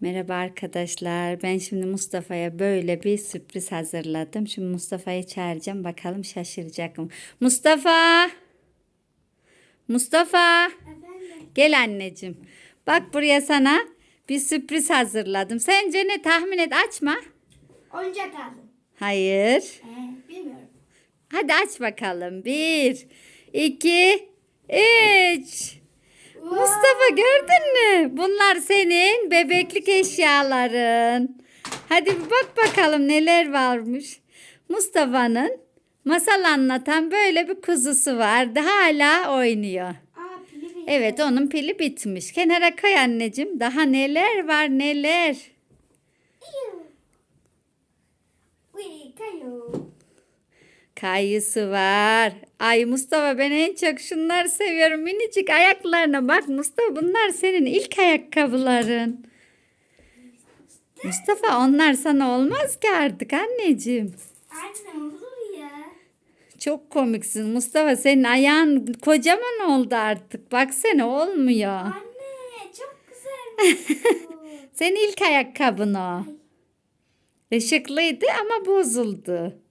Merhaba arkadaşlar. Ben şimdi Mustafa'ya böyle bir sürpriz hazırladım. Şimdi Mustafa'yı çağıracağım. Bakalım şaşıracak mı? Mustafa! Mustafa! Gel anneciğim. Bak buraya sana bir sürpriz hazırladım. Sence ne tahmin et açma. Oyuncak aldım. Hayır. Ee, bilmiyorum. Hadi aç bakalım. Bir, iki, üç. Mustafa gördün mü? Bunlar senin bebeklik eşyaların. Hadi bir bak bakalım neler varmış. Mustafa'nın masal anlatan böyle bir kuzusu vardı. Hala oynuyor. Evet onun pili bitmiş. Kenara koy anneciğim. Daha neler var neler. Uy, kayo. Kayısı var. Ay Mustafa ben en çok şunları seviyorum. Minicik ayaklarına bak Mustafa bunlar senin ilk ayakkabıların. Mustafa onlar sana olmaz ki artık anneciğim. Anne olur ya. Çok komiksin Mustafa senin ayağın kocaman oldu artık. Baksana olmuyor. Anne çok güzelmiş bu. Senin ilk ayakkabın o. Işıklıydı ama bozuldu.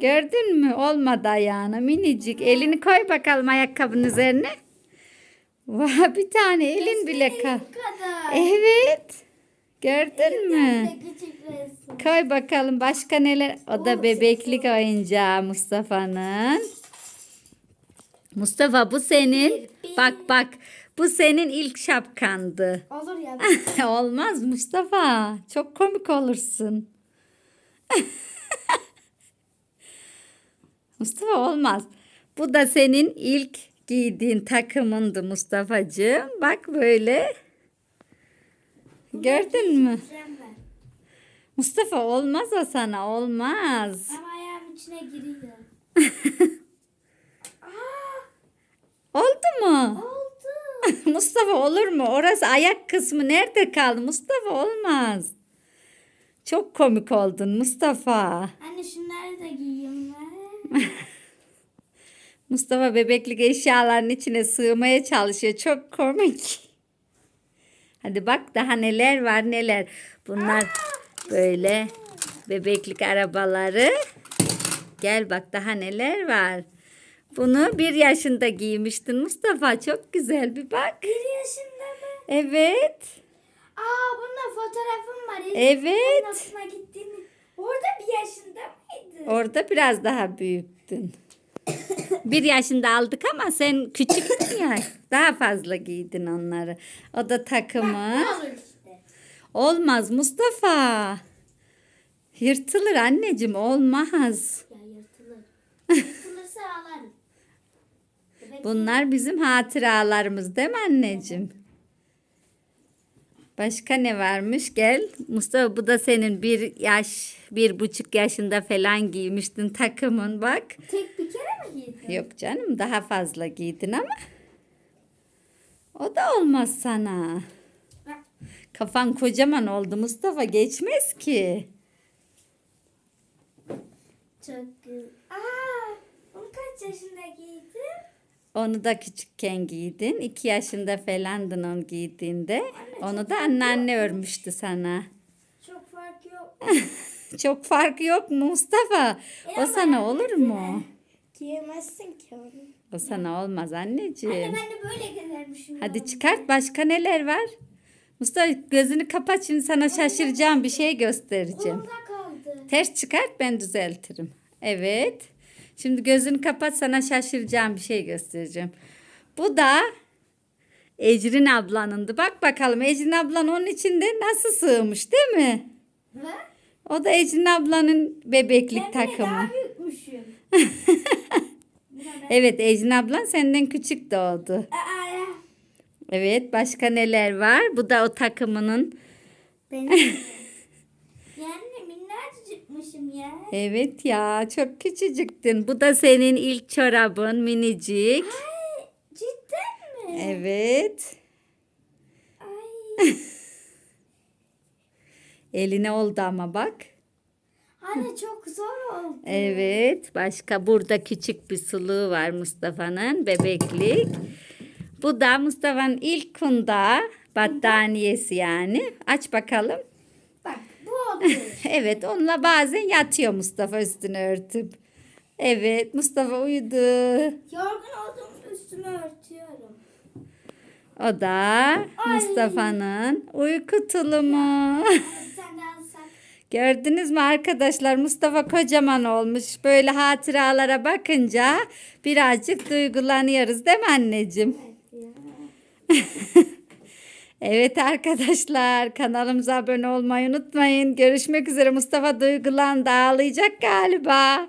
Gördün mü? Olmadı ayağına minicik. Elini koy bakalım ayakkabının üzerine. Vah bir tane elin bile kal. Evet. Gördün mü? Koy bakalım başka neler. O da bebeklik oyuncağı Mustafa'nın. Mustafa bu senin. Bak bak. Bu senin ilk şapkandı. Olur ya. Olmaz Mustafa. Çok komik olursun. Mustafa olmaz. Bu da senin ilk giydiğin takımındı Mustafa'cığım. Bak böyle. Gördün mü? Mustafa olmaz o sana olmaz. Ama ayağım içine giriyor. Oldu mu? Oldu. Mustafa olur mu? Orası ayak kısmı nerede kaldı? Mustafa olmaz. Çok komik oldun Mustafa. Anne şunları da ben. Mustafa bebeklik eşyaların içine sığmaya çalışıyor. Çok komik. Hadi bak daha neler var neler. Bunlar böyle bebeklik arabaları. Gel bak daha neler var. Bunu bir yaşında giymiştin Mustafa. Çok güzel bir bak. Bir yaşında mı? Evet. Aa bunda fotoğrafım var. Evet. Nasıl gittiğini. Orada bir yaşında mıydı? Orada biraz daha büyüktün. Bir yaşında aldık ama sen küçüktün ya. Daha fazla giydin onları. O da takımı. Ne olur işte. Olmaz Mustafa. Yırtılır anneciğim olmaz. Ya yırtılır. Yırtılırsa ağlarım. Bunlar bizim hatıralarımız değil mi anneciğim? Başka ne varmış? Gel. Mustafa bu da senin bir yaş, bir buçuk yaşında falan giymiştin takımın bak. tek bir kere mi giydin? Yok canım daha fazla giydin ama. O da olmaz sana. Kafan kocaman oldu Mustafa geçmez ki. Çok güzel. Aa, bunu kaç yaşında giydin? Onu da küçükken giydin. İki yaşında falandın onu giydiğinde. Onu da anneanne örmüştü sana. Çok fark yok. Çok farkı yok mu Mustafa? O sana olur mu? Giyemezsin ki onu. O sana olmaz Anne anneciğim. ben de böyle gezermişim. Hadi çıkart başka neler var? Mustafa gözünü kapat şimdi sana şaşıracağım bir şey göstereceğim. Ters çıkart ben düzeltirim. Evet. Şimdi gözünü kapat sana şaşıracağım bir şey göstereceğim. Bu da Ecrin ablanındı. Bak bakalım Ecrin ablan onun içinde nasıl sığmış değil mi? Ve O da Ecrin ablanın bebeklik ben takımı. büyükmüşüm. Evet Ecrin ablan senden küçük doğdu. Evet başka neler var? Bu da o takımının. Benim. ya. Evet ya çok küçücüktün. Bu da senin ilk çorabın minicik. Ay, cidden mi? Evet. Ay. Eline oldu ama bak. Anne çok zor oldu. Evet. Başka burada küçük bir suluğu var Mustafa'nın bebeklik. Bu da Mustafa'nın ilk kunda Battaniyesi yani. Aç bakalım. Evet onunla bazen yatıyor Mustafa üstünü örtüp. Evet Mustafa uyudu. Yorgun olduğum üstümü örtüyorum. O da Mustafa'nın uyku tulumu. Gördünüz mü arkadaşlar Mustafa kocaman olmuş. Böyle hatıralara bakınca birazcık duygulanıyoruz değil mi anneciğim? Evet arkadaşlar kanalımıza abone olmayı unutmayın. Görüşmek üzere Mustafa duygulandı ağlayacak galiba.